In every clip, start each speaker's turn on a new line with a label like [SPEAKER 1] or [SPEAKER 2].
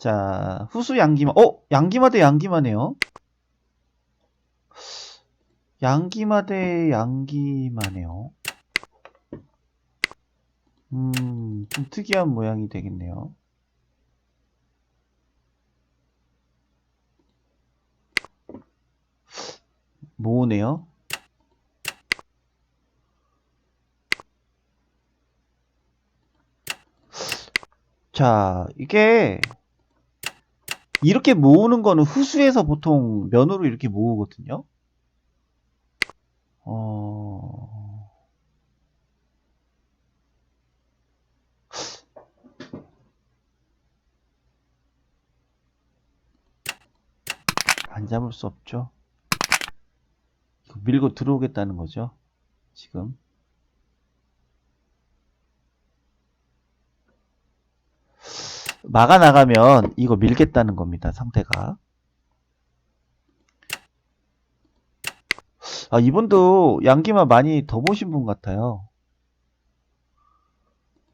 [SPEAKER 1] 자, 후수 양기마. 어? 양기마 대 양기마네요. 양기마 대 양기마네요. 음, 좀 특이한 모양이 되겠네요. 모으네요. 자, 이게 이렇게 모으는 거는 후수에서 보통 면으로 이렇게 모으거든요. 어... 안 잡을 수 없죠. 밀고 들어오겠다는 거죠. 지금. 막아 나가면 이거 밀겠다는 겁니다. 상대가. 아, 이분도 양기마 많이 더 보신 분 같아요.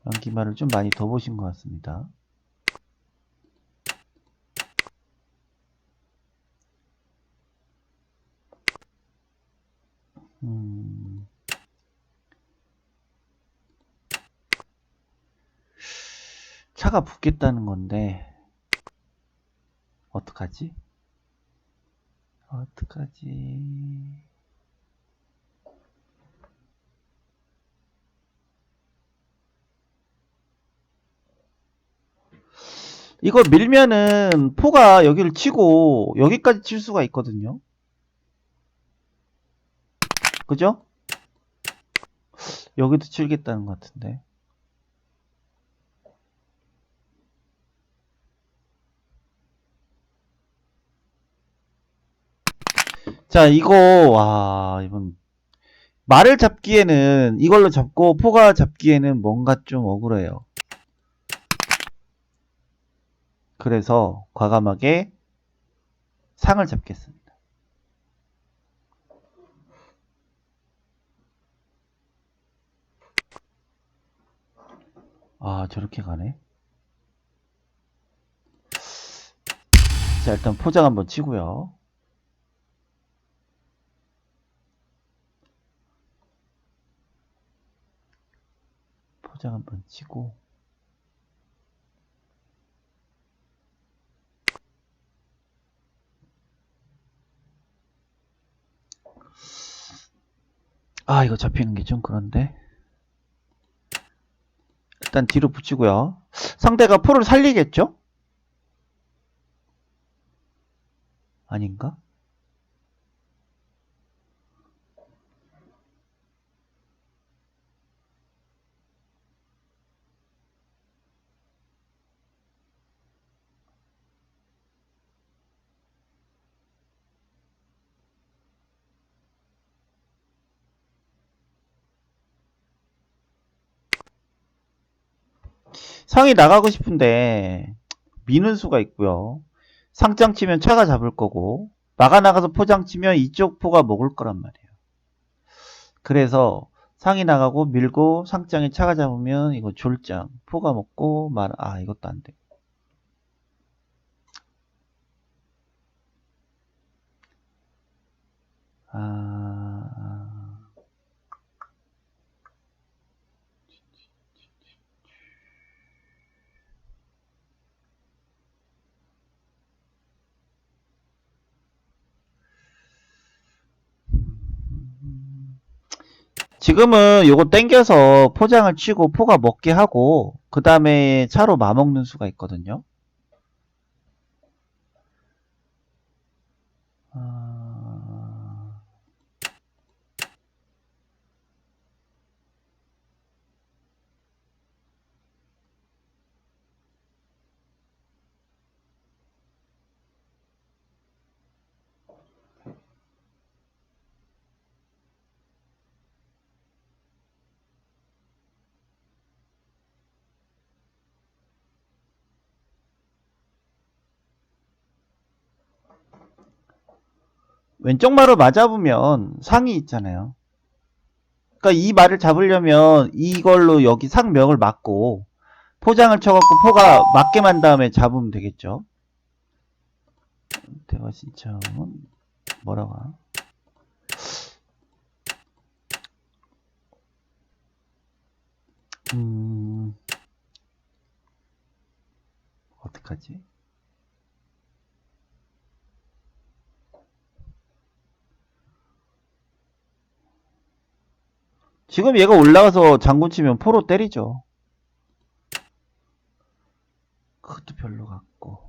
[SPEAKER 1] 양기마를 좀 많이 더 보신 것 같습니다. 음. 차가 붙겠다는 건데 어떡하지? 어떡하지? 이거 밀면은 포가 여기를 치고 여기까지 칠 수가 있거든요. 그죠? 여기도 치겠다는 것 같은데. 자, 이거, 와, 이건, 말을 잡기에는, 이걸로 잡고, 포가 잡기에는 뭔가 좀 억울해요. 그래서, 과감하게, 상을 잡겠습니다. 아, 저렇게 가네. 자, 일단 포장 한번 치고요. 포장 한번 치고 아 이거 잡히는 게 좀 그런데 일단 뒤로 붙이고요 상대가 포를 살리겠죠? 아닌가? 상이 나가고 싶은데 미는 수가 있고요. 상장 치면 차가 잡을 거고 막아 나가서 포장 치면 이쪽 포가 먹을 거란 말이에요. 그래서 상이 나가고 밀고 상장에 차가 잡으면 이거 졸장 포가 먹고 말 아 이것도 안 돼. 아 지금은 요거 땡겨서 포장을 치고 포가 먹게 하고 그 다음에 차로 마먹는 수가 있거든요. 아... 왼쪽 말을 맞아보면 상이 있잖아요. 그러니까 이 말을 잡으려면 이걸로 여기 상명을 맞고 포장을 쳐갖고 포가 맞게 만 다음에 잡으면 되겠죠. 대화 신청은 뭐라고 하나? 음, 어떡하지? 지금 얘가 올라가서 장군 치면 포로 때리죠. 그것도 별로 같고.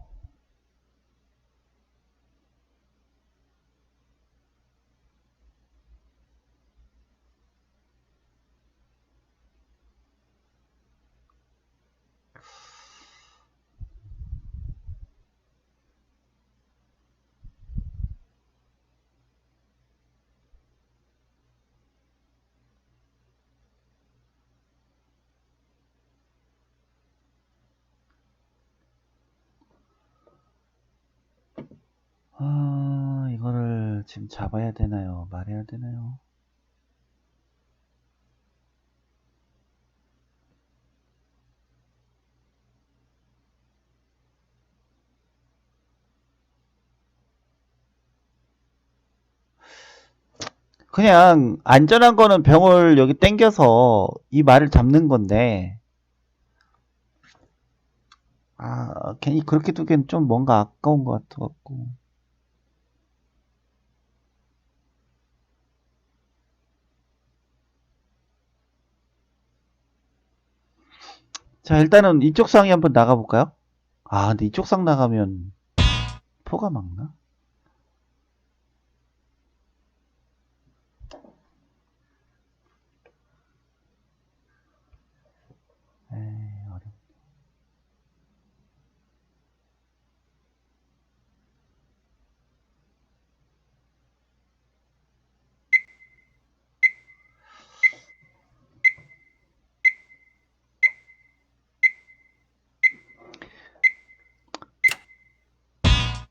[SPEAKER 1] 아, 이거를 지금 잡아야 되나요? 말해야 되나요? 그냥 안전한 거는 병을 여기 땡겨서 이 말을 잡는 건데, 아, 괜히 그렇게 두기엔 좀 뭔가 아까운 것 같아갖고. 자, 일단은 이쪽 상이 한번 나가볼까요? 아, 근데 이쪽 상 나가면 포가 막나?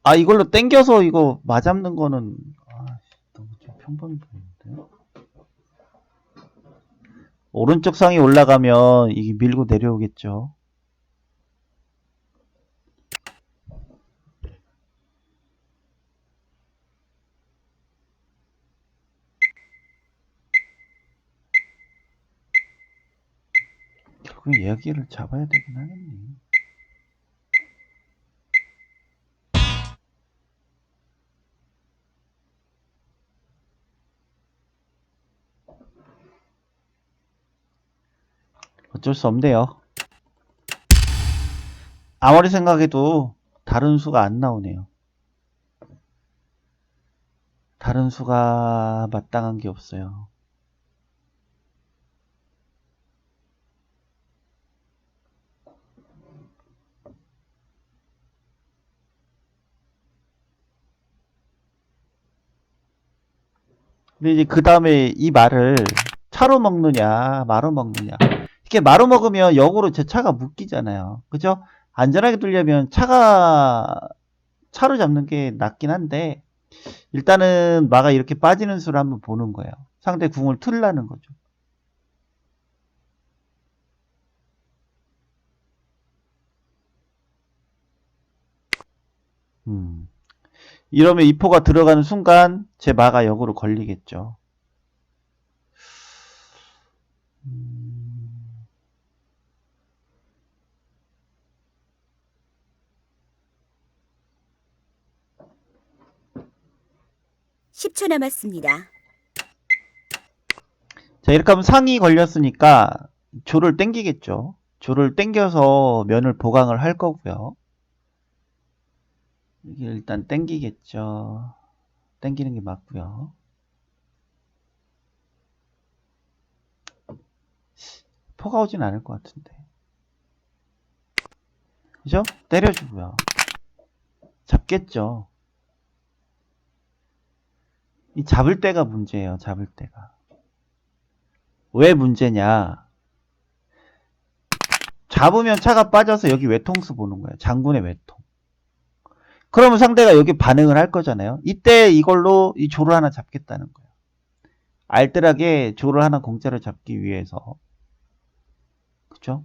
[SPEAKER 1] 아, 이걸로 땡겨서 이거 맞잡는 거는, 아, 너무 좀 평범해 보이는데? 오른쪽 상이 올라가면 이게 밀고 내려오겠죠. 결국 이야기를 잡아야 되긴 하겠네. 어쩔 수 없네요. 아무리 생각해도 다른 수가 안 나오네요. 다른 수가 마땅한 게 없어요. 근데 이제 그 다음에 이 말을 차로 먹느냐, 마로 먹느냐. 이렇게 마로 먹으면 역으로 제 차가 묶이잖아요. 그죠? 안전하게 두려면 차가, 차로 잡는 게 낫긴 한데, 일단은 마가 이렇게 빠지는 수를 한번 보는 거예요. 상대 궁을 틀라는 거죠. 음. 이러면 이 포가 들어가는 순간 제 마가 역으로 걸리겠죠. 음,
[SPEAKER 2] 10초 남았습니다.
[SPEAKER 1] 자, 이렇게 하면 상이 걸렸으니까 조를 땡기겠죠. 조를 땡겨서 면을 보강을 할 거고요. 이게 일단 땡기겠죠. 땡기는 게 맞고요. 포가 오진 않을 것 같은데. 그죠? 때려주고요. 잡겠죠. 이 잡을 때가 문제예요. 잡을 때가. 왜 문제냐? 잡으면 차가 빠져서 여기 외통수 보는 거예요. 장군의 외통. 그러면 상대가 여기 반응을 할 거잖아요. 이때 이걸로 이 조를 하나 잡겠다는 거예요. 알뜰하게 조를 하나 공짜로 잡기 위해서. 그죠?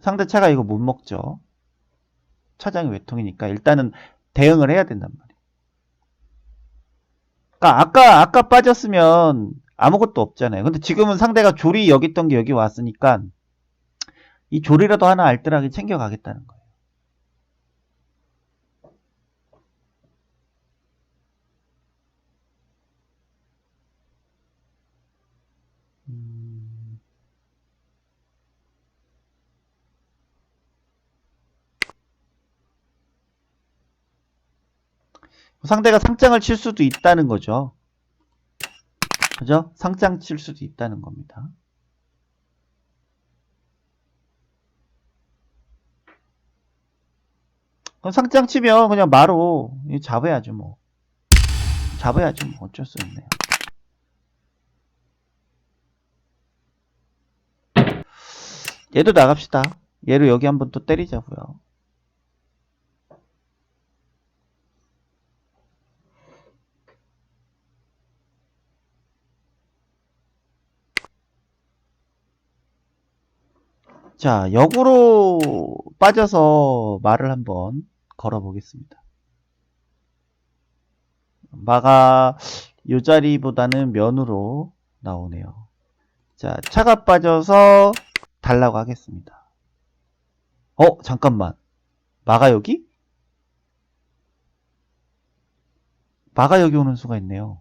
[SPEAKER 1] 상대 차가 이거 못 먹죠. 차장이 외통이니까 일단은 대응을 해야 된단 말이에요. 그러니까 아까 아까 빠졌으면 아무것도 없잖아요. 근데 지금은 상대가 조리 여기 있던 게 여기 왔으니까 이 조리라도 하나 알뜰하게 챙겨가겠다는 거예요. 상대가 상장을 칠 수도 있다는 거죠. 그죠? 상장 칠 수도 있다는 겁니다. 그럼 상장 치면 그냥 마로 잡아야죠 뭐. 잡아야죠 뭐 어쩔 수 없네요. 얘도 나갑시다. 얘로 여기 한번 또 때리자고요. 자, 역으로 빠져서 말을 한번 걸어보겠습니다. 마가 요 자리보다는 면으로 나오네요. 자, 차가 빠져서 달라고 하겠습니다. 어, 잠깐만. 마가 여기? 마가 여기 오는 수가 있네요.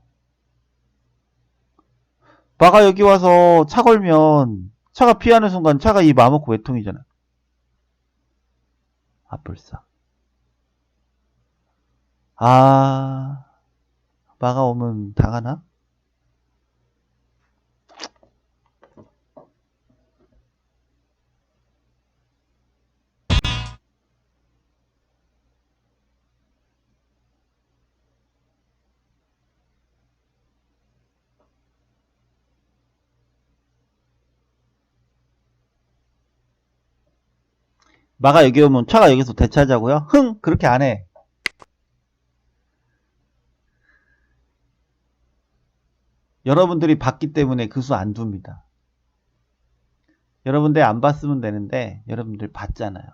[SPEAKER 1] 마가 여기 와서 차 걸면 차가 피하는 순간 차가 이 마먹고 외통이잖아. 아, 불사. 아, 마가 오면 당하나? 마가 여기 오면 차가 여기서 대차하자고요? 흥! 그렇게 안 해. 여러분들이 봤기 때문에 그 수 안 둡니다. 여러분들 안 봤으면 되는데 여러분들 봤잖아요.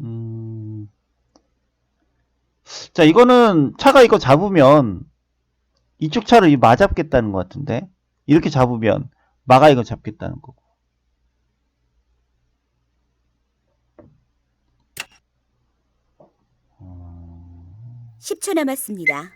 [SPEAKER 1] 음. 자, 이거는 차가 이거 잡으면 이쪽 차를 이 맞잡겠다는 것 같은데 이렇게 잡으면 마가 이거 잡겠다는 거고. 어,
[SPEAKER 2] 10초 남았습니다.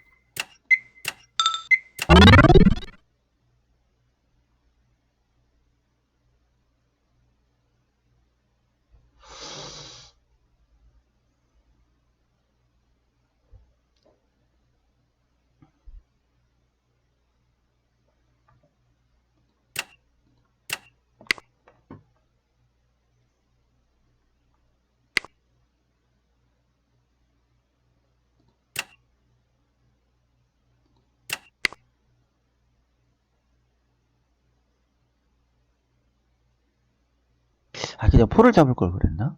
[SPEAKER 1] 아, 그냥 포를 잡을 걸 그랬나?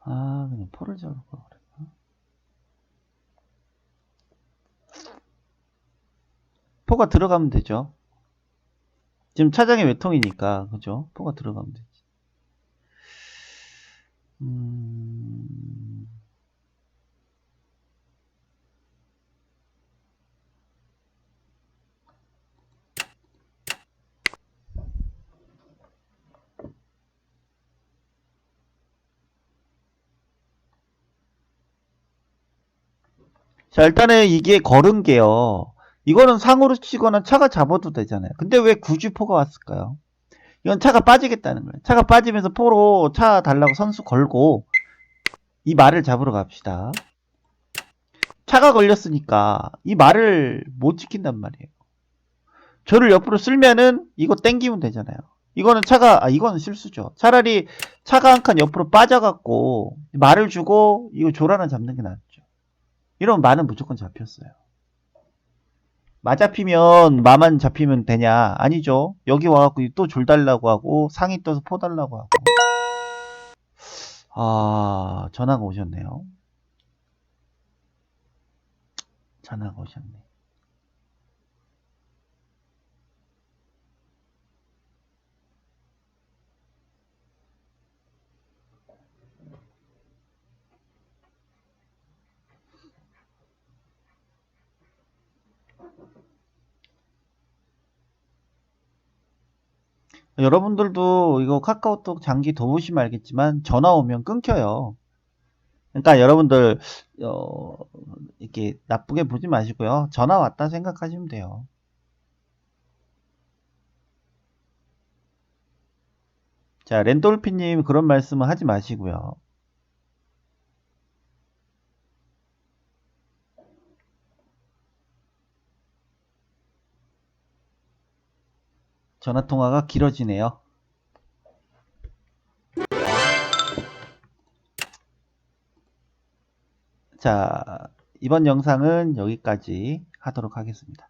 [SPEAKER 1] 아, 그냥 포를 잡을 걸 그랬나? 포가 들어가면 되죠. 지금 차장의 외통이니까, 그죠? 포가 들어가면 되지. 음... 자, 일단은 이게 걸은 게요. 이거는 상으로 치거나 차가 잡아도 되잖아요. 근데 왜 굳이 포가 왔을까요? 이건 차가 빠지겠다는 거예요. 차가 빠지면서 포로 차 달라고 선수 걸고 이 말을 잡으러 갑시다. 차가 걸렸으니까 이 말을 못 지킨단 말이에요. 저를 옆으로 쓸면은 이거 땡기면 되잖아요. 이거는 차가, 아, 이거는 실수죠. 차라리 차가 한 칸 옆으로 빠져갖고 말을 주고 이거 조라나 잡는 게 낫죠. 이러면 마는 무조건 잡혔어요. 마 잡히면 마만 잡히면 되냐? 아니죠. 여기 와갖고 또 줄 달라고 하고 상이 떠서 포 달라고 하고. 아, 전화가 오셨네요. 전화가 오셨네. 여러분들도 이거 카카오톡 장기 더 보시면 알겠지만 전화 오면 끊겨요. 그러니까 여러분들 어, 이렇게 나쁘게 보지 마시고요. 전화 왔다 생각하시면 돼요. 자, 렌돌피님 그런 말씀은 하지 마시고요. 전화 통화가 길어지네요. 자, 이번 영상은 여기까지 하도록 하겠습니다.